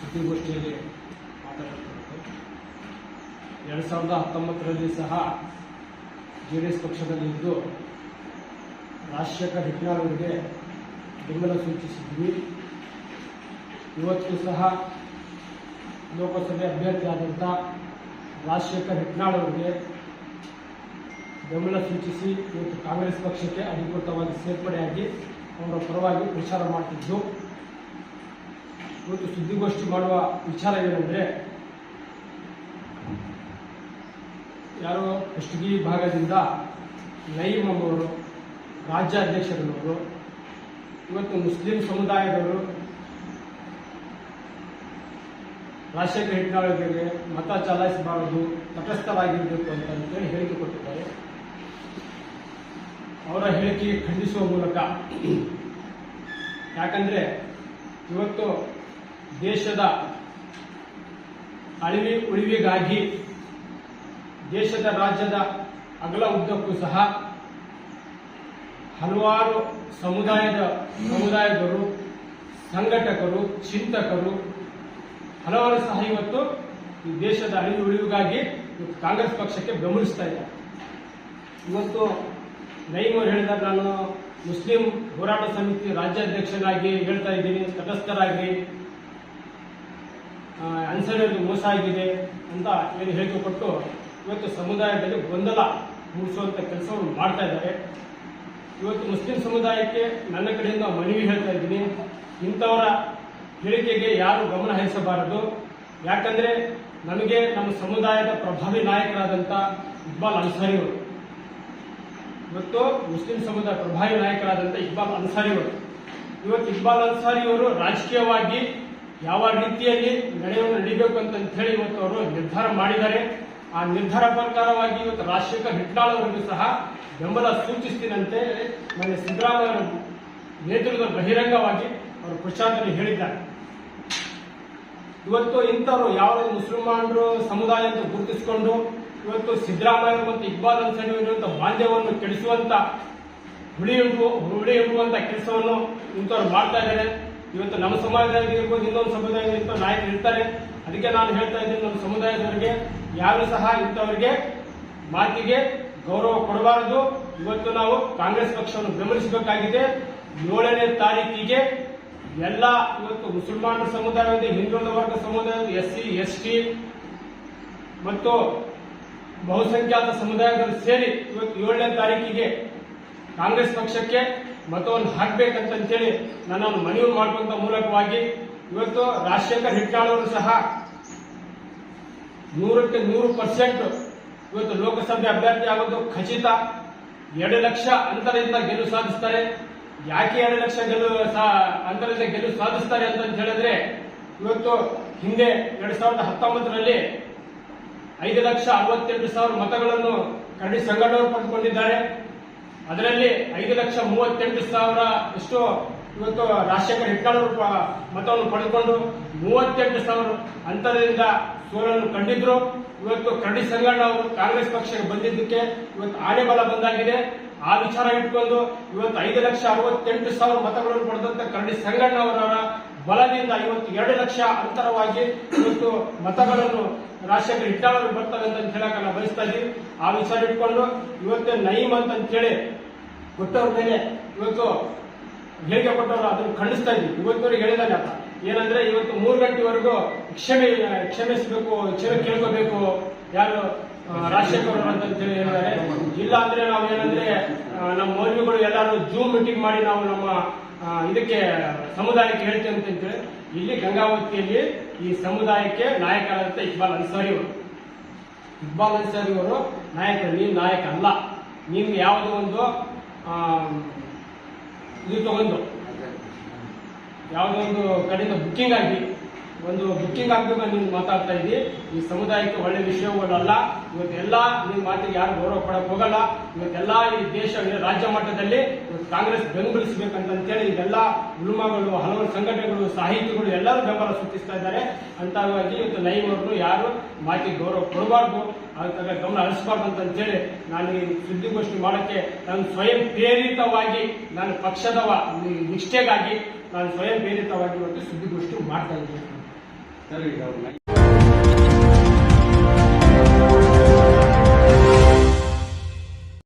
ಸುದ್ದಿಗೋಷ್ಠಿಯಲ್ಲಿ ಮಾತಾಡುತ್ತಿರುವುದು ಎರಡು ಸಾವಿರದ ಹತ್ತೊಂಬತ್ತರಲ್ಲಿ ಸಹ ಜೆ ಡಿ ಎಸ್ ಪಕ್ಷದಲ್ಲಿ ಇದ್ದು, ರಾಜಶೇಖರ್ ಅವರಿಗೆ ಬೆಂಬಲ ಸೂಚಿಸಿದ್ವಿ ಇವತ್ತು ಸಹ ಲೋಕಸಭೆ ಅಭ್ಯರ್ಥಿ ಆದಂಥ ರಾಜಶೇಖರ್ ಅವರಿಗೆ ಬೆಂಬಲ ಸೂಚಿಸಿ ಇವತ್ತು ಕಾಂಗ್ರೆಸ್ ಪಕ್ಷಕ್ಕೆ ಅಧಿಕೃತವಾಗಿ ಸೇರ್ಪಡೆಯಾಗಿ ಅವರ ಪರವಾಗಿ ಪ್ರಚಾರ ಮಾಡ್ತಿದ್ದು. ಇವತ್ತು ಸುದ್ದಿಗೋಷ್ಠಿ ಮಾಡುವ ವಿಚಾರ ಏನಂದ್ರೆ, ಯಾರೋ ಕುಷ್ಟಗಿ ಭಾಗದಿಂದ ನಯೀಮ್ ಅವರು ರಾಜ್ಯಾಧ್ಯಕ್ಷರವರು ಇವತ್ತು ಮುಸ್ಲಿಂ ಸಮುದಾಯದವರು, ರಾಜಶೇಖರ ಹಿಟ್ನಾಳರಿಗೆ ಮತ ಚಲಾಯಿಸಬಾರದು, ತಟಸ್ಥರಾಗಿರಬೇಕು ಅಂತ ಹೇಳಿ ಹೇಳಿಕೆ ಕೊಟ್ಟಿದ್ದಾರೆ. ಅವರ ಹೇಳಿಕೆ ಖಂಡಿಸುವ ಮೂಲಕ, ಯಾಕಂದ್ರೆ ಇವತ್ತು ದೇಶದ ಅಳಿವಿ ಉಳಿವಿಗಾಗಿ ದೇಶದ ರಾಜ್ಯದ ಅಗಲ ಉದ್ದಕ್ಕೂ ಸಹ ಹಲವಾರು ಸಮುದಾಯದ ಸಮುದಾಯದವರು ಸಂಘಟಕರು, ಚಿಂತಕರು ಹಲವಾರು ಸಹ ಇವತ್ತು ಈ ದೇಶದ ಅಳಿವು ಉಳಿವಿಗಾಗಿ ಕಾಂಗ್ರೆಸ್ ಪಕ್ಷಕ್ಕೆ ಬೆಂಬಲಿಸ್ತಾ ಇದ್ದಾರೆ. ಇವತ್ತು ನೈಮ್ ಅವರು ನಾನು ಮುಸ್ಲಿಂ ಹೋರಾಟ ಸಮಿತಿ ರಾಜ್ಯಾಧ್ಯಕ್ಷರಾಗಿ ಹೇಳ್ತಾ ಇದ್ದೀನಿ ತಟಸ್ಥರಾಗಿ ಅನ್ಸರಿಯಲ್ಲಿ ಮೋಸ ಆಗಿದೆ ಅಂತ ಏನು ಹೇಳಿಕೆ ಕೊಟ್ಟು ಇವತ್ತು ಸಮುದಾಯದಲ್ಲಿ ಗೊಂದಲ ಮೂಡಿಸುವಂತ ಕೆಲಸವನ್ನು ಮಾಡ್ತಾ ಇದ್ದಾರೆ. ಇವತ್ತು ಮುಸ್ಲಿಂ ಸಮುದಾಯಕ್ಕೆ ನನ್ನ ಕಡೆಯಿಂದ ಮನವಿ ಹೇಳ್ತಾ ಇದ್ದೀನಿ. ಇಂಥವರ ಹೇಳಿಕೆಗೆ ಯಾರು ಗಮನ ಹರಿಸಬಾರದು. ಯಾಕಂದ್ರೆ ನಮಗೆ ನಮ್ಮ ಸಮುದಾಯದ ಪ್ರಭಾವಿ ನಾಯಕರಾದಂಥ ಇಕ್ಬಾಲ್ ಅನ್ಸಾರಿ ಅವರು ಇವತ್ತು ಮುಸ್ಲಿಂ ಸಮುದಾಯ ಪ್ರಭಾವಿ ನಾಯಕರಾದಂಥ ಇಕ್ಬಾಲ್ ಅನ್ಸಾರಿ ಅವರು ಇವತ್ತು ಇಕ್ಬಾಲ್ ಅನ್ಸಾರಿ ಅವರು ರಾಜಕೀಯವಾಗಿ ಯಾವ ರೀತಿಯಲ್ಲಿ ನಡೆಯನ್ನು ನಡಿಬೇಕು ಅಂತ ಹೇಳಿ ಇವತ್ತು ಅವರು ನಿರ್ಧಾರ ಮಾಡಿದ್ದಾರೆ. ಆ ನಿರ್ಧಾರ ಪ್ರಕಾರವಾಗಿ ಇವತ್ತು ರಾಜಶೇಖರ್ ಹಿಟ್ನಾಳ್ ಅವರಿಗೂ ಸಹ ಬೆಂಬಲ ಸೂಚಿಸ್ತೀನಂತೆ ಮನೆ ಸಿದ್ದರಾಮಯ್ಯ ನೇತೃತ್ವದ ಬಹಿರಂಗವಾಗಿ ಅವರು ಪ್ರಚಾರದಲ್ಲಿ ಹೇಳಿದ್ದಾರೆ. ಇವತ್ತು ಇಂಥವರು ಯಾವ ಮುಸಲ್ಮಾನರು ಸಮುದಾಯ ಅಂತ ಗುರುತಿಸಿಕೊಂಡು ಇವತ್ತು ಸಿದ್ದರಾಮಯ್ಯ ಮತ್ತು ಇಕ್ಬಾಲ್ ಅನ್ಸರಿ ಇರುವಂತ ಬಾಂಧವ್ಯವನ್ನು ಕೆಡಿಸುವಂತ ಹುಳಿ ಹುಳಿ ಎಂಬುವಂತ ಕೆಲಸವನ್ನು ಇಂಥವ್ರು ಮಾಡ್ತಾ ಇದ್ದಾರೆ. ಇವತ್ತು ನಮ್ಮ ಸಮುದಾಯದಲ್ಲಿ ಇರ್ಬೋದು, ಇನ್ನೊಂದು ಸಮುದಾಯದಲ್ಲಿ ಇಂಥ ನಾಯಕರು ಇರ್ತಾರೆ. ಅದಕ್ಕೆ ನಾನು ಹೇಳ್ತಾ ಇದ್ದೀನಿ, ನಮ್ಮ ಸಮುದಾಯದವರಿಗೆ, ಯಾರು ಸಹ ಇಂಥವರಿಗೆ ಮಾತಿಗೆ ಗೌರವ ಕೊಡಬಾರದು. ಇವತ್ತು ನಾವು ಕಾಂಗ್ರೆಸ್ ಪಕ್ಷವನ್ನು ಬೆಂಬಲಿಸಬೇಕಾಗಿದೆ. ಏಳನೇ ತಾರೀಕಿಗೆ ಎಲ್ಲ ಇವತ್ತು ಮುಸಲ್ಮಾನರ ಸಮುದಾಯದ ಹಿಂದುಳಿದ ವರ್ಗ ಸಮುದಾಯದ ಎಸ್ ಸಿ ಎಸ್ ಟಿ ಮತ್ತು ಬಹುಸಂಖ್ಯಾತ ಸಮುದಾಯದಲ್ಲಿ ಸೇರಿ ಇವತ್ತು ಏಳನೇ ತಾರೀಕಿಗೆ ಕಾಂಗ್ರೆಸ್ ಪಕ್ಷಕ್ಕೆ ಮತವನ್ನು ಹಾಕಬೇಕಂತೇಳಿ ನನ್ನನ್ನು ಮನವಿ ಮಾಡುವಂತ ಮೂಲಕವಾಗಿ ಇವತ್ತು ರಾಜಶೇಖರ್ ಹಿಟ್ನಾಳ್ ಅವರು ಸಹ ನೂರಕ್ಕೆ ನೂರು ಪರ್ಸೆಂಟ್ ಇವತ್ತು ಲೋಕಸಭೆ ಅಭ್ಯರ್ಥಿ ಆಗೋದು ಖಚಿತ. ಎರಡು ಲಕ್ಷ ಅಂತರದಿಂದ ಗೆಲುವು ಸಾಧಿಸ್ತಾರೆ. ಯಾಕೆ ಎರಡು ಲಕ್ಷ ಗೆಲುವು ಅಂತರದಿಂದ ಗೆಲುವು ಸಾಧಿಸ್ತಾರೆ ಅಂತ ಹೇಳಿದ್ರೆ ಇವತ್ತು ಹಿಂದೆ ಎರಡ್ ಸಾವಿರದ ಹತ್ತೊಂಬತ್ತರಲ್ಲಿ ಐದು ಲಕ್ಷ ಅರವತ್ತೆರಡು ಸಾವಿರ ಮತಗಳನ್ನು ಕರಡಿ ಸಂಘಟನೆ ಪಡೆದುಕೊಂಡಿದ್ದಾರೆ ಅದರಲ್ಲಿ ಐದು ಲಕ್ಷ ಮೂವತ್ತೆಂಟು ಸಾವಿರ ಎಷ್ಟು ಇವತ್ತು ರಾಜಶೇಖರ್ ಪ- ಮತವನ್ನು ಪಡೆದುಕೊಂಡು ಮೂವತ್ತೆಂಟು ಸಾವಿರ ಅಂತರದಿಂದ ಸೋಲನ್ನು ಕಂಡಿದ್ರು. ಇವತ್ತು ಕರಡಿ ಸಂಗಣ್ಣ ಅವರು ಕಾಂಗ್ರೆಸ್ ಪಕ್ಷಕ್ಕೆ ಬಂದಿದ್ದಕ್ಕೆ ಇವತ್ತು ಆನೆ ಬಲ ಬಂದಾಗಿದೆ. ಆ ವಿಚಾರ ಇಟ್ಕೊಂಡು ಇವತ್ತು ಐದು ಲಕ್ಷ ಅರವತ್ತೆಂಟು ಸಾವಿರ ಮತಗಳನ್ನು ಪಡೆದಂತ ಕರಡಿ ಸಂಗಣ್ಣ ಅವರ ಬಲದಿಂದ ಇವತ್ತು ಎರಡು ಲಕ್ಷ ಅಂತರವಾಗಿ ಇವತ್ತು ಮತಗಳನ್ನು ರಾಜಶೇಖರ್ ಅವರು ಬರ್ತವೆ ಅಂತ ಹೇಳಕ್ ನಾವು ಬಯಸ್ತಾ ಇದ್ದೀವಿ ಆ ವಿಚಾರ ಇಟ್ಕೊಂಡು ಇವತ್ತು ನೈಮ್ ಅಂತ ಹೇಳಿ ಕೊಟ್ಟವ್ರ ಮೇಲೆ ಇವತ್ತು ಹೇಳಿಕೆ ಕೊಟ್ಟವರು ಅದನ್ನು ಖಂಡಿಸ್ತಾ ಇದ್ವಿ. ಇವತ್ತವರಿಗೆ ಹೇಳಿದಾನೆ ಆತ ಏನಂದ್ರೆ ಇವತ್ತು ಮೂರು ಗಂಟೆವರೆಗೂ ಕ್ಷಮೆ ಕ್ಷಮಿಸಬೇಕು ಕ್ಷಮೆ ಕೇಳ್ಕೋಬೇಕು ಯಾರು ರಾಜಶೇಖರ್ ಅಂತ ಹೇಳಿ ಹೇಳಿದ್ದಾರೆ ಇಲ್ಲ ಅಂದ್ರೆ ನಾವು ಏನಂದ್ರೆ ಆ, ನಮ್ಮ ಮೌಲ್ಯಗಳು ಎಲ್ಲರೂ ಜೂಮ್ ಮೀಟಿಂಗ್ ಮಾಡಿ ನಾವು ನಮ್ಮ ಇದಕ್ಕೆ ಸಮುದಾಯಕ್ಕೆ ಹೇಳ್ತೇವೆ ಅಂತ ಇಲ್ಲಿ ಗಂಗಾವತಿಯಲ್ಲಿ ಈ ಸಮುದಾಯಕ್ಕೆ ನಾಯಕರಾದಂತ ಇಕ್ಬಾಲ್ ಅನ್ಸಾರಿ ಅವರು. ಇಕ್ಬಾಲ್ ಅನ್ಸಾರಿ ಅವರು ನಾಯಕರು ನೀನು ನಾಯಕ ಅಲ್ಲ. ನೀವು ಯಾವುದೋ ಒಂದು ಇದು ತಗೊಂಡು. ಯಾವುದೋ ಒಂದು ಕಡೆಯಿಂದ ಬುಕ್ಕಿಂಗ್ ಆಗಿ ಒಂದು ಬುಕ್ಕಿಂಗ್ ಆಗ್ಬೇಕು ನೀನು ಮಾತಾಡ್ತಾ ಇದ್ದಿ ಈ ಸಮುದಾಯಕ್ಕೆ ಒಳ್ಳೆ ವಿಷಯಗಳಲ್ಲ. ಇವತ್ತೆಲ್ಲ ನಿಮ್ಮ ಮಾತಿಗೆ ಯಾರು ಗೌರವ ಕೊಡಕ್ ಹೋಗಲ್ಲ. ಇವತ್ತೆಲ್ಲ ಈ ದೇಶ ರಾಜ್ಯ ಮಟ್ಟದಲ್ಲಿ ಕಾಂಗ್ರೆಸ್ ಬೆಂಬಲಿಸಬೇಕಂತ ಹೇಳಿ ಇದೆಲ್ಲ ಉಲ್ಮಗಳು ಹಲವಾರು ಸಂಘಟನೆಗಳು, ಸಾಹಿತಿಗಳು ಎಲ್ಲರೂ ಬೆಂಬಲ ಸೂಚಿಸ್ತಾ ಇದ್ದಾರೆ. ಅಂತವಾಗಿ ಇವತ್ತು ಲೈವ್ ಅವರು ಯಾರು ಮಾತಿಗೆ ಗೌರವ ಕೊಡಬಾರ್ದು ಅದಕ್ಕಾಗ ಗಮನ ಹರಿಸಬಾರ್ದು ಅಂತ ಹೇಳಿ ನಾನು ಈ ಸುದ್ದಿಗೋಷ್ಠಿ ಮಾಡೋಕ್ಕೆ ನಾನು ಸ್ವಯಂ ಪ್ರೇರಿತವಾಗಿ, ನಾನು ಪಕ್ಷದವ ನಿ- ನಿಷ್ಠೆಗಾಗಿ ನಾನು ಸ್ವಯಂ ಪ್ರೇರಿತವಾಗಿ ಇವತ್ತು ಸುದ್ದಿಗೋಷ್ಠಿ ಮಾಡ್ತಾ ಇದ್ದೀನಿ. 这里头我们